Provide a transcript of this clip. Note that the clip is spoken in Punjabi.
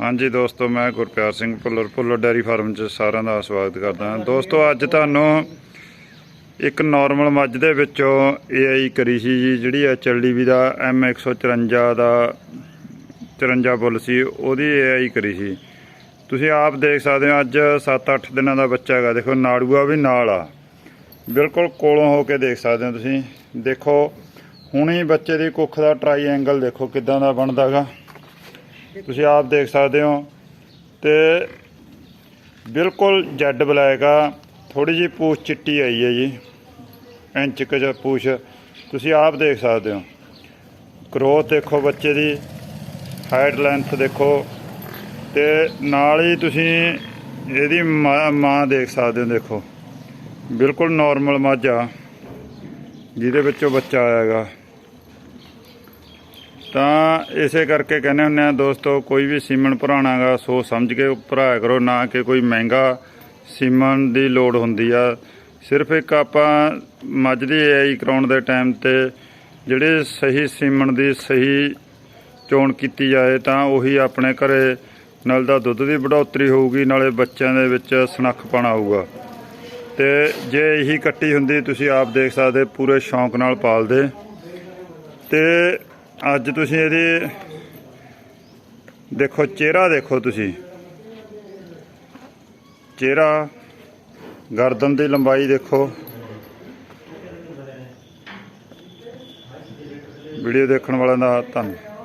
ਹਾਂਜੀ ਦੋਸਤੋ, ਮੈਂ ਗੁਰਪਿਆਰ ਸਿੰਘ ਭੁੱਲਰ ਭੁੱਲਰ ਡੈਰੀ ਫਾਰਮ 'ਚ ਸਾਰਿਆਂ ਦਾ ਸਵਾਗਤ ਕਰਦਾ ਹਾਂ। ਦੋਸਤੋ, ਅੱਜ ਤੁਹਾਨੂੰ ਇੱਕ ਨਾਰਮਲ ਮੱਝ ਦੇ ਵਿੱਚੋਂ ਏਆਈ ਕਰੀ ਸੀ ਜੀ, ਜਿਹੜੀ ਐਚਐਲਡੀਵੀ ਦਾ M154 ਦਾ 54 ਬੁੱਲ ਸੀ, ਉਹਦੀ ਏਆਈ ਕਰੀ ਸੀ। ਤੁਸੀਂ ਆਪ ਦੇਖ ਸਕਦੇ ਹੋ, ਅੱਜ 7-8 ਦਿਨਾਂ ਦਾ ਬੱਚਾ ਹੈਗਾ। ਦੇਖੋ, ਨਾੜੂਆ ਵੀ ਨਾਲ ਆ। ਬਿਲਕੁਲ ਕੋਲੋਂ ਹੋ ਕੇ ਦੇਖ ਸਕਦੇ ਹੋ ਤੁਸੀਂ। ਦੇਖੋ, ਹੁਣੀ ਬੱਚੇ ਦੀ ਕੁੱਖ ਦਾ ਟ੍ਰਾਈਐਂਗਲ ਦੇਖੋ ਕਿਦਾਂ ਦਾ ਬਣਦਾਗਾ ਤੁਸੀਂ ਆਪ ਦੇਖ ਸਕਦੇ ਹੋ ਤੇ ਬਿਲਕੁਲ ਜੈਡ ਬਲੈਕ ਆ ਥੋੜੀ ਜੀ ਪੂਛ ਚਿੱਟੀ ਆਈ ਹੈ ਜੀ, ਇੰਚ ਕੁ ਜਿਹਾ ਪੂਛ, ਤੁਸੀਂ ਆਪ ਦੇਖ ਸਕਦੇ ਹੋ। ਗਰੋਥ ਦੇਖੋ ਬੱਚੇ ਦੀ ਹਾਈਟ ਲੈਂਥ ਦੇਖੋ ਤੇ ਨਾਲ ਹੀ ਤੁਸੀਂ ਇਹਦੀ ਮਾਂ ਮਾਂ ਦੇਖ ਸਕਦੇ ਹੋ ਦੇਖੋ। ਬਿਲਕੁਲ ਨਾਰਮਲ ਮੱਝ ਆ, ਜਿਹਦੇ ਵਿੱਚੋਂ ਬੱਚਾ ਆਇਆਗਾ ਤਾਂ ਇਸੇ ਕਰਕੇ ਕਹਿੰਦੇ ਹੁੰਦੇ ਆ, ਦੋਸਤੋ, ਕੋਈ ਵੀ ਸੀਮਨ ਭਰਾਣਾਗਾ ਸੋ ਸਮਝ ਕੇ ਭਰਾਇਆ ਕਰੋ, ਨਾ ਕਿ ਕੋਈ ਮਹਿੰਗਾ ਸੀਮਨ ਦੀ ਲੋੜ ਹੁੰਦੀ ਆ। ਸਿਰਫ ਇੱਕ ਆਪਾਂ ਮੱਝ ਦੀ ਏਆਈ ਕਰਾਉਣ ਦੇ ਟਾਈਮ ਤੇ ਜਿਹੜੇ ਸਹੀ ਸੀਮਨ ਦੀ ਸਹੀ ਚੋਣ ਕੀਤੀ ਜਾਏ, ਤਾਂ ਉਹੀ ਆਪਣੇ ਘਰੇ ਨਾਲ ਦਾ ਦੁੱਧ ਦੀ ਵਧੋਤਰੀ ਹੋਊਗੀ, ਨਾਲੇ ਬੱਚਿਆਂ ਦੇ ਵਿੱਚ ਸਨੱਖਪਣ ਆਊਗਾ ਤੇ ਜੇ ਇਹੀ ਕੱਟੀ ਹੁੰਦੀ, ਤੁਸੀਂ ਆਪ ਦੇਖ ਸਕਦੇ, ਪੂਰੇ ਸ਼ੌਂਕ ਨਾਲ ਪਾਲਦੇ। ਤੇ ਅੱਜ ਤੁਸੀਂ ਇਹਦੇ ਦੇਖੋ, ਚਿਹਰਾ ਦੇਖੋ ਤੁਸੀਂ। ਚਿਹਰਾ, ਗਰਦਨ ਦੀ ਲੰਬਾਈ ਦੇਖੋ। ਵੀਡੀਓ ਦੇਖਣ ਵਾਲਿਆਂ ਦਾ ਧੰਨਵਾਦ।